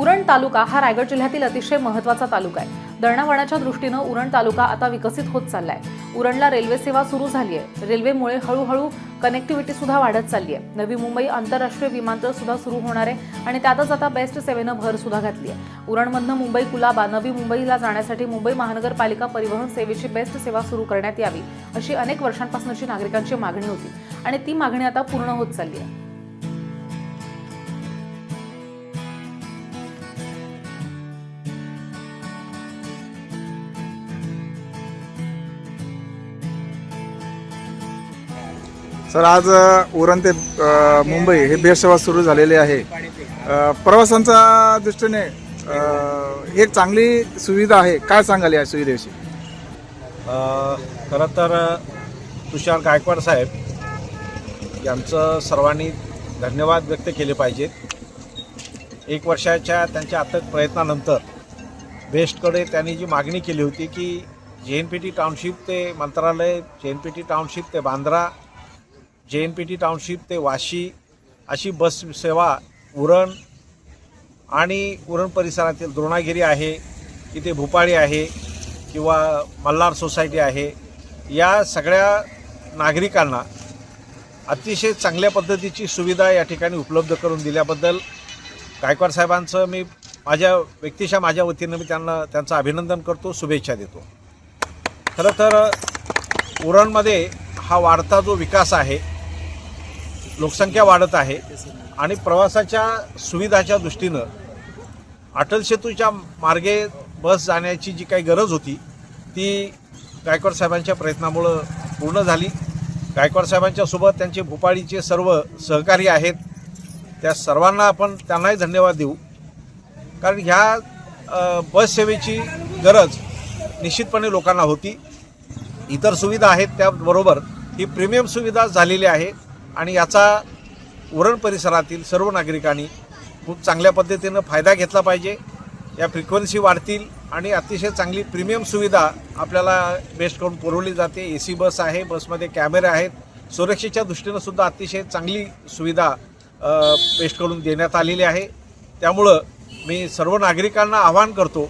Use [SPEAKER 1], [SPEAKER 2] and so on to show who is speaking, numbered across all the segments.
[SPEAKER 1] उरण तालुका हा रायगड जिल्ह्यातील अतिशय महत्त्वाचा तालुका आहे. दळणावळणाच्या दृष्टीनं उरण तालुका आता विकसित होत चाललाय. उरणला रेल्वे सेवा सुरू झाली आहे. रेल्वेमुळे हळूहळू कनेक्टिव्हिटी सुद्धा वाढत चालली आहे. नवी मुंबई आंतरराष्ट्रीय विमानतळ सुद्धा सुरू होणार आहे आणि त्यातच आता बेस्ट सेवेनं भर सुद्धा घातली आहे. उरणमधनं मुंबई कुलाबा नवी मुंबईला जाण्यासाठी मुंबई महानगरपालिका परिवहन सेवेची बेस्ट सेवा सुरू करण्यात यावी अशी अनेक वर्षांपासूनची नागरिकांची मागणी होती. आणि ती मागणी आता पूर्ण होत चालली आहे.
[SPEAKER 2] सर आज उरण ते मुंबई हे बेस्ट सुरू झालेली आहे. प्रवासांच्या दृष्टीने एक चांगली सुविधा आहे. काय सांगाल या सुविधेविषयी?
[SPEAKER 3] खरं तर तुषार गायकवाड साहेब यांचं सर्वांनी धन्यवाद व्यक्त केले पाहिजेत एक वर्षाच्या त्यांच्या अथक प्रयत्नानंतर बेस्टकडे त्यांनी जी मागणी केली होती की जे एन पी टी टाउनशिप ते मंत्रालय जे एन पी टी टाउनशिप ते बांद्रा जे एन पी टी टाउनशिप ते वाशी अशी बस सेवा उरण आणि उरण परिसरातील द्रोणागिरी आहे इथे भूपाळी आहे किंवा मल्हार सोसायटी आहे या सगळ्या नागरिकांना अतिशय चांगल्या पद्धतीची सुविधा या ठिकाणी उपलब्ध करून दिल्याबद्दल गायकवाड साहेबांचं मी माझ्या व्यक्तिशा माझ्या वतीनं मी त्यांना त्यांचं अभिनंदन करतो शुभेच्छा देतो. खरं तर उरणमध्ये हा वाढता जो विकास आहे लोकसंख्या वाढत आहे आणि प्रवासाच्या सुविधाच्या दृष्टीनं अटल सेतूच्या मार्गे बस जाण्याची जी काही गरज होती ती गायकवाड साहेबांच्या प्रयत्नामुळं पूर्ण झाली. गायकवाड साहेबांच्या सोबत त्यांचे भोपाळीचे सर्व सहकारी आहेत. त्या सर्वांना आपण त्यांनाही धन्यवाद देऊ. कारण ह्या बससेवेची बस सेवेची गरज निश्चितपणे लोकांना होती. इतर सुविधा आहेत त्याबरोबर ही प्रीमियम सुविधा झालेली आहे. आणि याचा उरण परिसरातील सर्व नागरिकांनी खूप चांगल्या पद्धतीनं फायदा घेतला पाहिजे. या फ्रिक्वेन्सी वाढतील आणि अतिशय चांगली प्रीमियम सुविधा आपल्याला बेस्ट करून पुरवली जाते. ए सी बस आहे बसमध्ये कॅमेरे आहेत. सुरक्षेच्या दृष्टीनं सुद्धा अतिशय चांगली सुविधा बेस्ट करून देण्यात आलेली आहे. त्यामुळं मी सर्व नागरिकांना आवाहन करतो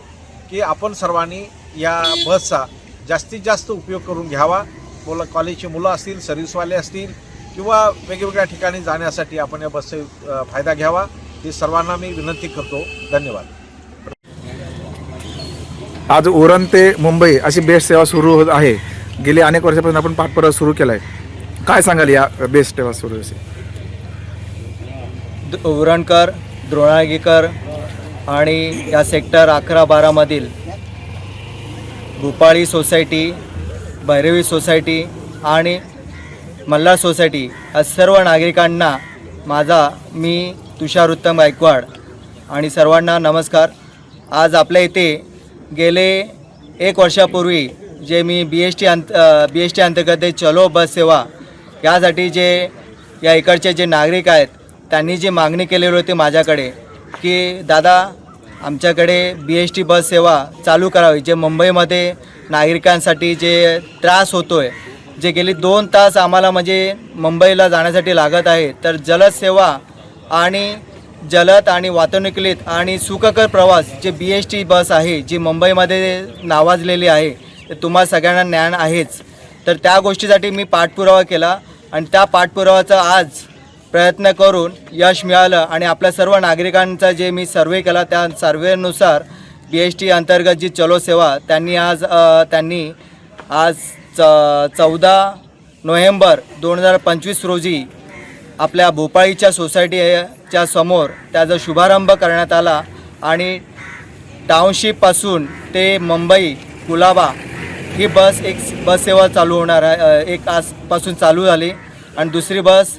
[SPEAKER 3] की आपण सर्वांनी या बसचा जास्तीत जास्त उपयोग करून घ्यावा. मुलं कॉलेजची मुलं असतील सर्व्हिसवाले असतील किंवा वेगवेगळ्या ठिकाणी जाण्यासाठी आपण या बसचा फायदा घ्यावा ही सर्वांना मी विनंती करतो. धन्यवाद.
[SPEAKER 2] आज उरण ते मुंबई अशी बेस्ट सेवा सुरू होत आहे. गेली अनेक वर्षापासून आपण पाठपुरावा सुरू केला आहे काय सांगाल या बेस्ट सेवा सुरू
[SPEAKER 4] द- उरणकर द्रोणागीकर आणि या सेक्टर अकरा बारामधील भूपाळी सोसायटी भैरवी सोसायटी आणि मल्हार सोसायटी या सर्व नागरिकांना माझा मी तुषार उत्तम गायकवाड आणि सर्वांना नमस्कार. आज आपल्या इथे गेले एक वर्षापूर्वी जे मी बी एस टी अंत बी एस टी अंतर्गत चलो बस सेवा यासाठी जे या इकडचे जे नागरिक आहेत त्यांनी जी मागणी केलेली होती माझ्याकडे की दादा आमच्याकडे बी एस टी बस सेवा चालू करावी जे मुंबईमध्ये नागरिकांसाठी जे त्रास होतो आहे जे गेली दोन तास आम्हाला म्हणजे मुंबईला जाण्यासाठी लागत आहे. तर जलद सेवा आणि जलद आणि वातानुकूलित आणि सुखकर प्रवास जे बी एस टी बस आहे जी मुंबईमध्ये नावाजलेली आहे ते तुम्हा सगळ्यांना ज्ञान आहेच. तर त्या गोष्टीसाठी मी पाठपुरावा केला आणि त्या पाठपुरावाचा आज प्रयत्न करून यश मिळालं आणि आपल्या सर्व नागरिकांचा जे मी सर्वे केला त्या सर्वेनुसार बी एस टी अंतर्गत जी चलो सेवा त्यांनी आज त्यांनी आज च चौदा नोव्हेंबर दोन हजार पंचवीस रोजी आपल्या भोपाळीच्या सोसायटीच्या समोर त्याचा शुभारंभ करण्यात आला आणि टाउनशिपपासून ते मुंबई कुलाबा ही बस एक बस सेवा चालू होणार आहे एक आजपासून चालू झाली. आणि दुसरी बस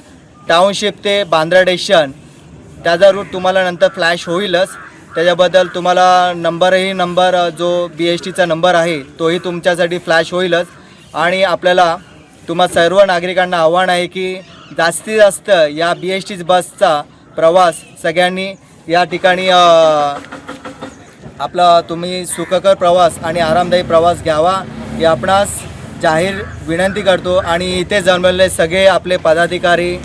[SPEAKER 4] टाउनशिप ते बांद्रा स्टेशन त्याचा रूट तुम्हाला नंतर फ्लॅश होईलच. त्याच्याबद्दल तुम्हाला नंबरही नंबर जो बी एस टीचा नंबर आहे तोही तुमच्यासाठी फ्लॅश होईलच. आणि आपल्याला तुम्हा सर्व नागरिकांना आव्हान आहे की जास्तीत जास्त या बी एस टी बसचा प्रवास सगळ्यांनी या ठिकाणी आपला तुम्ही सुखकर प्रवास आणि आरामदायी प्रवास घ्यावा. हे आपणास जाहीर विनंती करतो आणि इथे जन्मलेले सगळे आपले पदाधिकारी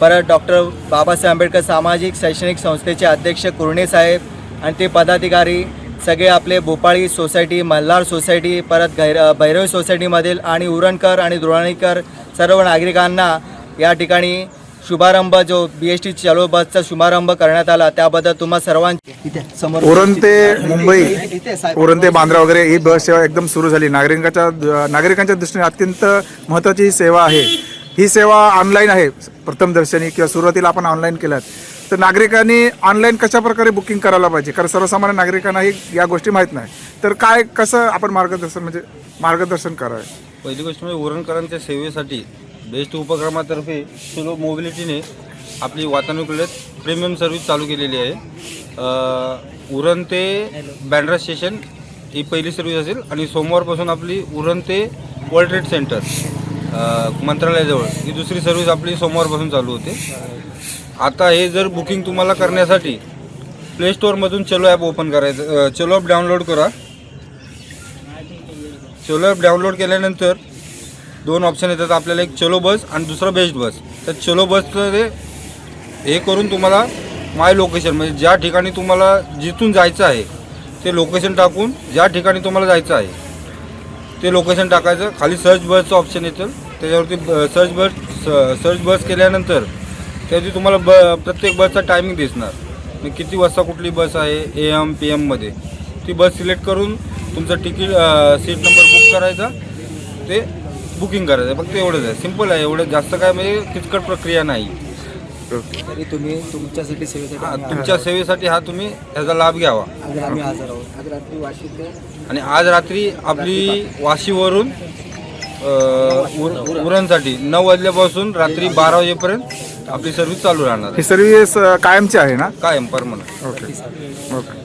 [SPEAKER 4] परत डॉक्टर बाबासाहेब आंबेडकर सामाजिक शैक्षणिक संस्थेचे अध्यक्ष कुर्णे साहेब आणि ते पदाधिकारी सगळे आपले भोपाळी सोसायटी मल्हार सोसायटी परत गैर भैरवी सोसायटीमधील आणि उरणकर आणि द्रोणीकर सर्व नागरिकांना या ठिकाणी शुभारंभ जो बी एस टी चलो बसचा शुभारंभ करण्यात आला त्याबद्दल तुम्हा सर्वांचे
[SPEAKER 2] उरण ते मुंबई उरण ते बांद्रा वगैरे ही बस सेवा एकदम सुरू झाली. नागरिकांच्या नागरिकांच्या दृष्टीने अत्यंत महत्त्वाची ही सेवा आहे. ही सेवा ऑनलाईन आहे. प्रथम दर्शनी किंवा सुरुवातीला आपण ऑनलाईन केल्यात. तर नागरिकांनी ऑनलाईन कशा प्रकारे बुकिंग करायला पाहिजे? कारण सर्वसामान्य नागरिकांनाही या गोष्टी माहीत नाही. तर काय कसं आपण मार्गदर्शन म्हणजे मार्गदर्शन करावे?
[SPEAKER 5] पहिली गोष्ट म्हणजे उरणकरांच्या सेवेसाठी बेस्ट उपक्रमातर्फे सुलो मोबिलिटीने आपली वातानुकूलित प्रीमियम सर्व्हिस चालू केलेली आहे. अ, उरण ते बँड्रा स्टेशन ही पहिली सर्व्हिस असेल आणि सोमवारपासून आपली उरण ते वर्ल्ड ट्रेड सेंटर अ, मंत्रालयाजवळ ही दुसरी सर्व्हिस आपली सोमवारपासून चालू होते. आता हे जर बुकिंग तुम्हाला करण्यासाठी प्ले स्टोअरमधून चलो ॲप ओपन करायचं चलो ॲप डाउनलोड करा. चलो ॲप डाउनलोड केल्यानंतर दोन ऑप्शन येतात. आपल्याला एक चलो बस आणि दुसरं बेस्ट बस तर चलो बसचं ते हे करून तुम्हाला माय लोकेशन म्हणजे ज्या ठिकाणी तुम्हाला जिथून जायचं आहे ते लोकेशन टाकून ज्या ठिकाणी तुम्हाला जायचं आहे ते लोकेशन टाकायचं. खाली सर्च बसचं ऑप्शन येतं. त्याच्यावरती सर्च बस सर्च बस केल्यानंतर त्यावरती तुम्हाला ब प्रत्येक बसचा टायमिंग दिसणार. मग किती वाजता कुठली बस आहे ए एम पी एममध्ये ती बस सिलेक्ट करून तुमचं तिकीट सीट नंबर बुक करायचा. ते बुकिंग करायचं. फक्त एवढंच आहे. सिंपल आहे. एवढं जास्त काय म्हणजे किचकट प्रक्रिया नाही.
[SPEAKER 4] तरी तुम्ही तुमच्यासाठी सेवेसाठी
[SPEAKER 5] हा, तुमच्या सेवेसाठी हा तुम्ही ह्याचा लाभ घ्यावा.
[SPEAKER 4] आम्ही हजर आहोत.
[SPEAKER 5] आणि आज रात्री आपली वाशीवरून अ, उर- उरणसाठी नऊ वाजल्यापासून रात्री बारा वाजेपर्यंत आपली सर्व्हिस चालू राहणार.
[SPEAKER 2] ही सर्व्हिस कायमची आहे ना?
[SPEAKER 5] कायम परमनंट.
[SPEAKER 2] Okay okay